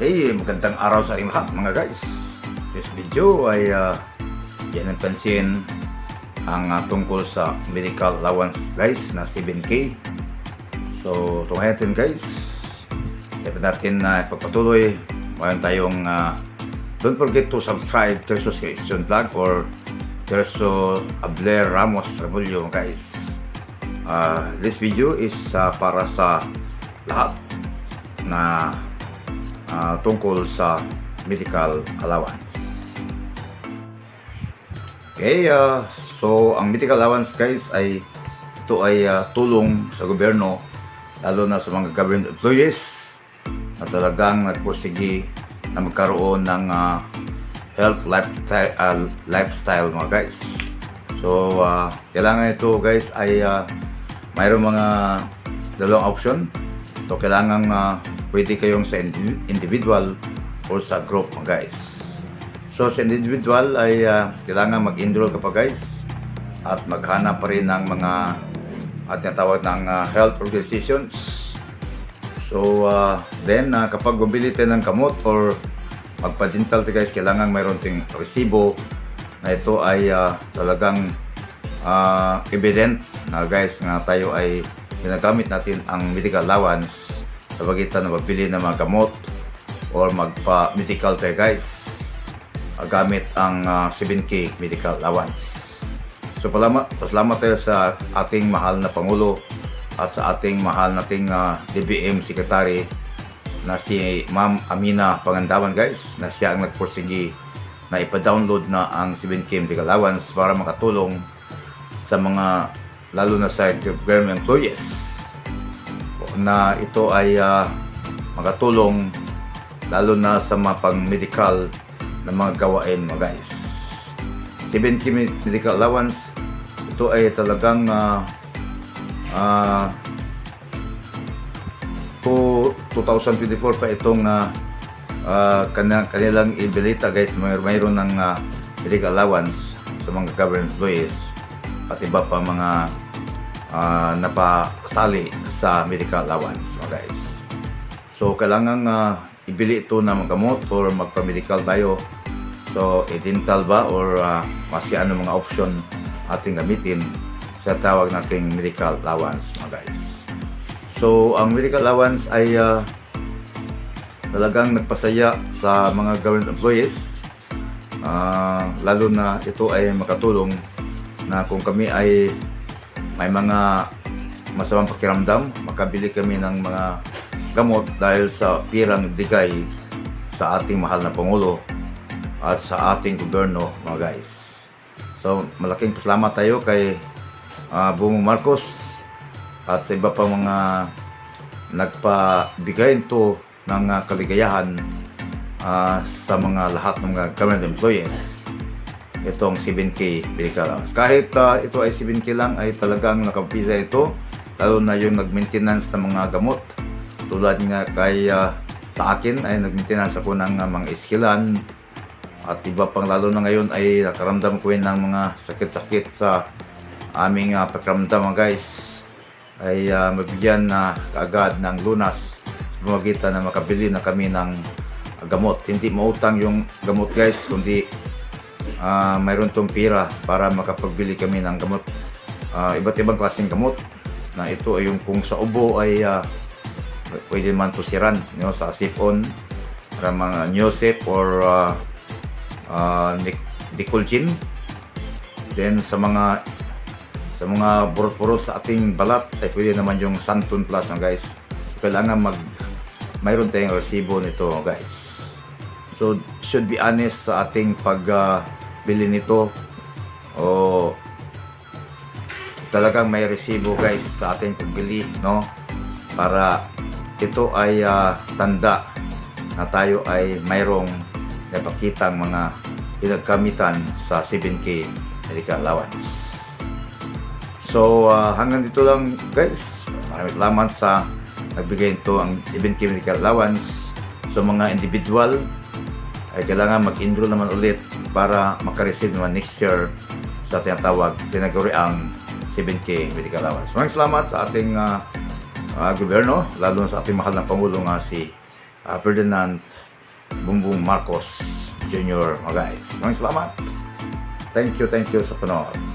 Hey, magandang araw sa inyong lahat mga guys. This video ay uh, yan ang pansin ang uh, tungkol sa medical allowance guys na 7K. So, tungayan natin guys. Sabi natin na pagpatuloy. Mayroon tayong uh, don't forget to subscribe to Terso Christian Vlog or Terso Abler Ramos Ramulyo guys. Uh, this video is uh, para sa lahat na ah, tungkol sa medical allowance. Okay, ah, so ang medical allowance guys ay ito ay ah, tulong sa gobyerno lalo na sa mga government employees na talagang nagpursigi na magkaroon ng ah, health lifestyle, ah, lifestyle mga guys. So, ah, kailangan ito guys ay ah, mayroong mga dalawang option. So, kailangan uh, pwede kayong sa indi- individual or sa group mga guys. So, sa individual ay ah, kailangan mag-enroll ka pa guys at maghanap pa rin ng mga at tinatawag ng ah, health organizations. So, ah, then ah, kapag bumili tayo ng kamot or magpa-dental guys, kailangan mayroon ting resibo na ito ay ah, talagang ah, evident na guys nga tayo ay ginagamit natin ang medical allowance sa pagitan ng magbili ng mga gamot or magpa-medical tayo guys ah, gamit ang ah, 7K medical allowance. So palama, pasalamat tayo sa ating mahal na Pangulo at sa ating mahal nating ah, DBM Secretary na si Ma'am Amina Pangandaman guys na siya ang nagpursigi na ipa-download na ang 7K medical allowance para makatulong sa mga lalo na sa government employees na ito ay ah, makatulong lalo na sa mga pang-medical na mga gawain mga guys. 7K med- medical allowance ito ay talagang ah ah, to 2024 pa itong uh, kanang, kanilang ibilita guys may mayroon ng ah, medical allowance sa mga government employees at iba pa mga ah, napasali sa medical allowance mga guys. So kailangan ah, ibili ito na magamot or magpa-medical tayo. So i-dental ba or uh, maski ano mga option ating gamitin sa tawag nating medical allowance mga guys. So, ang medical allowance ay ah, talagang nagpasaya sa mga government employees. Ah, lalo na ito ay makatulong na kung kami ay may mga masamang pakiramdam, makabili kami ng mga gamot dahil sa pirang digay sa ating mahal na Pangulo at sa ating gobyerno mga guys. So, malaking pasalamat tayo kay ah, Bung Marcos at sa iba pa mga nagpabigay ito ng ah, kaligayahan ah, sa mga lahat ng mga government employees itong 7K medical allowance. Kahit ah, ito ay 7K lang ay talagang nakapisa ito lalo na yung nag-maintenance ng mga gamot tulad nga kay ah, sa akin ay nag-maintenance ako ng ah, mga iskilan at iba pang lalo na ngayon ay nakaramdam ko ng mga sakit-sakit sa aming uh, pakiramdam guys ay ah, mabigyan na kaagad ng lunas sa pamagitan na makabili na kami ng gamot. Hindi mautang yung gamot guys, kundi ah, mayroon tong pira para makapagbili kami ng gamot. Ah, iba't ibang klaseng gamot na ito ay yung kung sa ubo ay ah, pwede man tusiran you know, sa sipon para mga Neosep or uh, uh, Dicolgin. Then sa mga sa mga burot-burot sa ating balat ay pwede naman yung Santon Plus no, guys. Kailangan mag mayroon tayong resibo nito guys. So should be honest sa ating pag ah, bili nito o talagang may resibo guys sa ating pagbili no para ito ay ah, tanda na tayo ay mayroong napakitang mga pinagkamitan sa 7K medical allowance. So ah, hanggang dito lang guys. Maraming salamat sa nagbigay ito ang 7K medical allowance. So mga individual ay kailangan mag-enroll naman ulit para makareceive naman next year sa tinatawag tinaguri ang 7K medical allowance. Maraming salamat sa ating ah, ah, gobyerno, lalo na sa ating mahal na Pangulo nga si ah, Ferdinand Bumbong Marcos Jr. mga guys. Maraming salamat. Thank you, thank you sa panood.